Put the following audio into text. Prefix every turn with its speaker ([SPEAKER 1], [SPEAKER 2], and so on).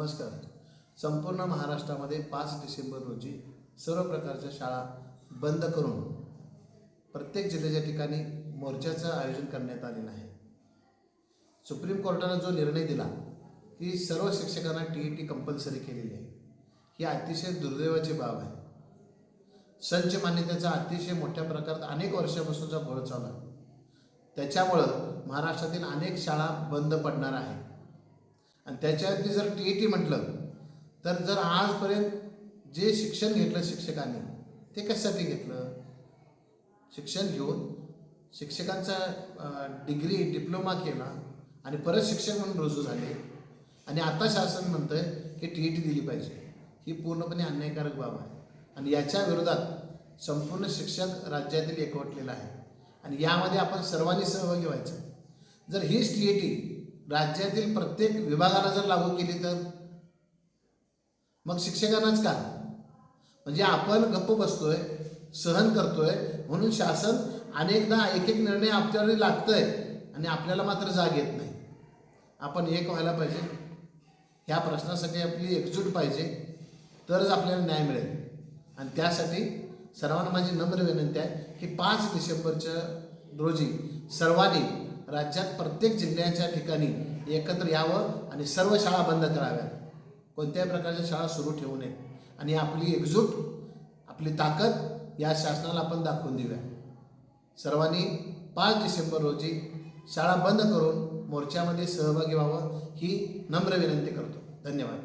[SPEAKER 1] नमस्कार. संपूर्ण महाराष्ट्रामध्ये पाच डिसेंबर रोजी सर्व प्रकारच्या शाळा बंद करून प्रत्येक जिल्ह्याच्या ठिकाणी मोर्चाचं आयोजन करण्यात आलेलं आहे. सुप्रीम कोर्टानं जो निर्णय दिला की सर्व शिक्षकांना टी ई टी कंपल्सरी केलेली आहे ही अतिशय दुर्दैवाची बाब आहे. संच मान्यतेचा अतिशय मोठ्या प्रकारात अनेक वर्षापासूनचा घोळ चालू आहे. त्याच्यामुळं महाराष्ट्रातील अनेक शाळा बंद पडणार आहे आणि त्याच्यावरती जर टी ई टी म्हटलं तर जर आजपर्यंत जे शिक्षण घेतलं शिक्षकांनी ते कशासाठी घेतलं? शिक्षण घेऊन शिक्षकांचा डिग्री डिप्लोमा केला आणि परत शिक्षक म्हणून रुजू झाले. आणि आता शासन म्हणतं आहे की टी ई टी दिली पाहिजे. ही पूर्णपणे अन्यायकारक बाब आहे. आणि याच्या विरोधात संपूर्ण शिक्षक राज्यातील एकवटलेलं आहे. आणि यामध्ये आपण सर्वांनी सहभागी व्हायचं. जर हीच टी ई टी राज्यातील प्रत्येक विभागाला जर लागू केली तर? मग शिक्षकांनाच का? म्हणजे आपण गप्प बसतोय सहन करतोय म्हणून शासन अनेकदा एक एक निर्णय आपल्यावर लागतंय आणि आपल्याला मात्र जाग येत नाही. आपण एक व्हायला पाहिजे. ह्या प्रश्नासाठी आपली एकजूट पाहिजे. तरच आपल्याला न्याय मिळेल. आणि त्यासाठी सर्वांना माझी नम्र विनंती आहे की पाच डिसेंबरच्या रोजी सर्वांनी राज्यात प्रत्येक जिल्ह्याच्या ठिकाणी एकत्र यावं आणि सर्व शाळा बंद कराव्यात. कोणत्याही प्रकारच्या शाळा सुरू ठेवू नयेत आणि आपली एकजूट आपली ताकद या शासनाला आपण दाखवून देऊया. सर्वांनी पाच डिसेंबर रोजी शाळा बंद करून मोर्चामध्ये सहभागी व्हावं ही नम्र विनंती करतो. धन्यवाद.